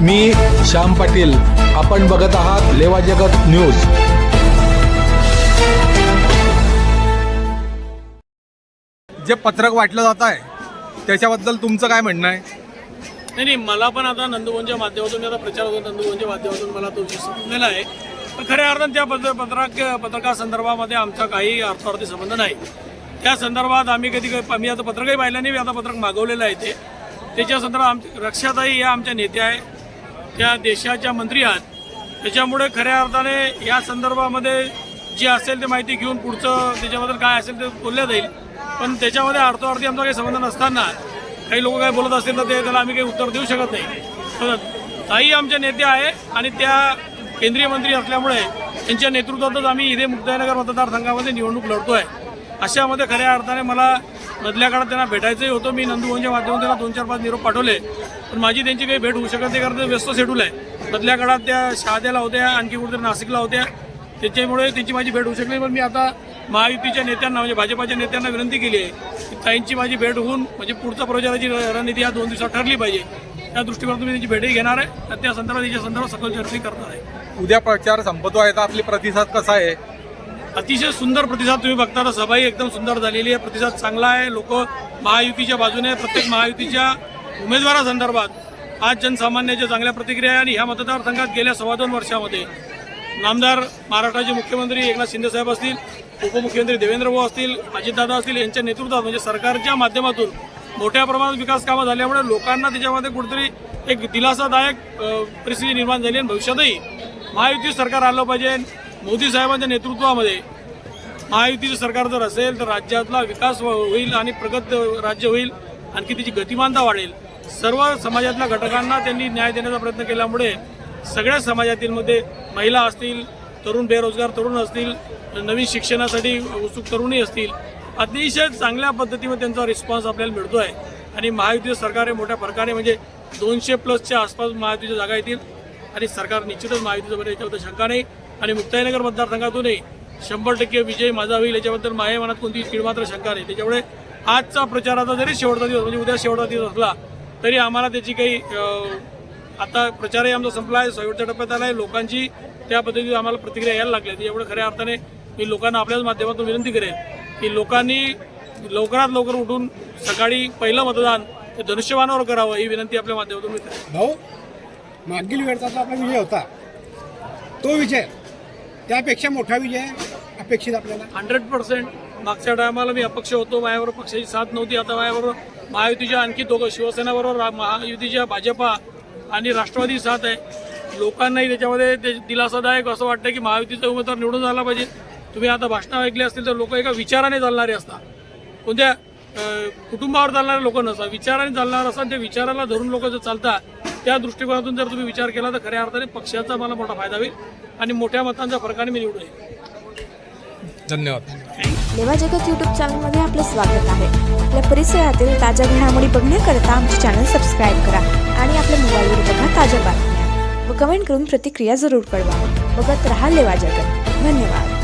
मी श्याम पाटील. आपण बघत आहात लेवा जगत न्यूज. जे पत्रक वाटलं जात आहे त्याच्याबद्दल तुमचं काय म्हणणं आहे? नाही नाही मला पण आता नंदुभवनच्या माध्यमातून मी आता प्रचार होतो नंदुभवनच्या माध्यमातून मला तो समजलेला आहे. पण खऱ्या अर्थानं त्या पत्र पत्रक पत्रकार संदर्भामध्ये आमचा काही अर्थार्थी संबंध नाही. त्या संदर्भात आम्ही कधी काही मी आता पत्रकही पाहिलं नाही मी आता पत्रक मागवलेलं आहे ते. त्याच्या संदर्भात आमच्या रक्षाताई या आमच्या नेत्या आहे. त्या देशाच्या मंत्री आहात. त्याच्यामुळे खऱ्या अर्थाने या संदर्भामध्ये जी असेल ते माहिती घेऊन पुढचं त्याच्याबद्दल काय असेल ते बोलल्या जाईल. पण त्याच्यामध्ये अर्थार्थी आमचा काही संबंध नसताना काही लोक काय बोलत असतील तर ते त्याला आम्ही काही उत्तर देऊ शकत नाही. पण ताई आमच्या नेते आहे आणि त्या केंद्रीय मंत्री असल्यामुळे त्यांच्या नेतृत्वातच आम्ही इथे मुक्ताईनगर मतदारसंघामध्ये निवडणूक लढतो आहे अशामध्ये खऱ्या अर्थाने मला मधल्या काळात त्यांना भेटायचंही होतं. मी नंदुभवनच्या माध्यमातून त्यांना दोन चार पाच निरोप पाठवले. पण माझी त्यांची काही भेट होऊ शकत नाही कारण ते व्यस्त शेड्यूल आहे. मधल्या काळात त्या शहाद्याला होत्या आणखी कुठेतरी नाशिकला होत्या. त्याच्यामुळे त्यांची माझी भेट होऊ शकली नाही. पण मी आता महायुतीच्या नेत्यांना म्हणजे भाजपाच्या नेत्यांना विनंती केली आहे की ताईंची माझी भेट होऊन म्हणजे पुढचा प्रचाराची रणनीती या दोन दिवसात ठरली पाहिजे. त्या दृष्टीकोनातून मी त्यांची भेटही घेणार आहे. त्या संदर्भात त्याच्या संदर्भात सकल चर्चा करणार आहे. उद्या प्रचार संपतो आहे. तर आपली प्रतिसाद कसा आहे? अतिशय सुंदर प्रतिसाद तुम्ही बघता. तर सभाही एकदम सुंदर झालेली आहे. प्रतिसाद चांगला आहे. लोक महायुतीच्या बाजूने प्रत्येक महायुतीच्या उमेदवारासंदर्भात आज जनसामान्याच्या चांगल्या प्रतिक्रिया आहे आणि ह्या मतदारसंघात गेल्या सव्वा दोन वर्षामध्ये नामदार महाराष्ट्राचे मुख्यमंत्री एकनाथ शिंदेसाहेब असतील उपमुख्यमंत्री देवेंद्र भाऊ असतील अजितदादा असतील यांच्या नेतृत्वात म्हणजे सरकारच्या माध्यमातून मोठ्या प्रमाणात विकास कामं झाल्यामुळे लोकांना त्याच्यामध्ये कुठेतरी एक दिलासादायक परिस्थिती निर्माण झाली आणि भविष्यातही महायुती सरकार आलं पाहिजे. मोदी साहेबांच्या नेतृत्वामध्ये महायुतीचं सरकार जर असेल तर राज्यातला विकास होईल आणि प्रगत राज्य होईल आणखी त्याची गतिमानता वाढेल. सर्व समाजातल्या घटकांना त्यांनी न्याय देण्याचा प्रयत्न केल्यामुळे सगळ्या समाजातील मध्ये महिला असतील तरुण बेरोजगार तरुण असतील नवीन शिक्षणासाठी उत्सुक तरुणी असतील अतिशय चांगल्या पद्धतीमध्ये त्यांचा रिस्पॉन्स आपल्याला मिळतो आहे आणि महायुतीचं सरकार हे मोठ्या प्रकारे म्हणजे दोनशे प्लसच्या आसपास महायुतीच्या जागा येतील. आणि सरकार निश्चितच महायुतीचं बरं याच्याबद्दल शंका नाही. आणि मुक्ताईनगर मतदारसंघातूनही शंभर टक्के विजय माझा होईल याच्याबद्दल माझ्या मनात कोणती किळमात्र शंका नाही. त्याच्यामुळे आजचा प्रचाराचा जरी शेवटचा दिवस म्हणजे उद्या शेवटचा दिवस असला तरी आम्हाला त्याची काही आता प्रचारही आमचा संपला आहे शेवटच्या टप्प्यात आला आहे. लोकांची त्या पद्धतीने आम्हाला प्रतिक्रिया यायला लागल्या त्याच्यामुळे खऱ्या अर्थाने मी लोकांना आपल्याच माध्यमातून विनंती करेन की लोकांनी लवकरात लवकर उठून सकाळी पहिलं मतदान हे धनुष्यबाणावर करावं ही विनंती आपल्या माध्यमातून मी करेन. भाऊ मागील वेळचा आपला विजय होता तो विजय त्यापेक्षा मोठा विजय अपेक्षित आपल्याला. हंड्रेड पर्सेंट मागच्या टायमाला मी अपक्ष होतो माझ्यावर पक्षाची साथ नव्हती. आता माझ्याबरोबर महायुतीच्या आणखी दोघं शिवसेनाबरोबर महायुतीच्या भाजपा आणि राष्ट्रवादी साथ आहे. लोकांनाही त्याच्यामध्ये ते दिलासादायक असं वाटतं की महायुतीचा उमेदवार निवडून झाला पाहिजे. तुम्ही आता भाषणं ऐकली असतील तर लोक एका विचाराने चालणारे असतात. कोणत्या कुटुंबावर चालणारे लोक नसतात. विचाराने चालणार असतात त्या विचाराला धरून लोक जर चालतात त्या दृष्टिकोनातून जर तुम्ही विचार केला तर खऱ्या अर्थाने पक्षाचा मला मोठा फायदा होईल आणि मोठ्या मतांच्या फरकाने मी निवडून येईल धन्यवाद. लेवा जगत यूट्यूब चॅनलमध्ये आपलं स्वागत आहे. आपल्या परिसरातील ताज्या घडामोडी बघण्याकरता आमचे चॅनल सबस्क्राईब करा आणि आपल्या मोबाईलवर बघा ताज्या बातम्या. व कमेंट करून प्रतिक्रिया जरूर कळवा. बघत रहा लेवा जगत. धन्यवाद.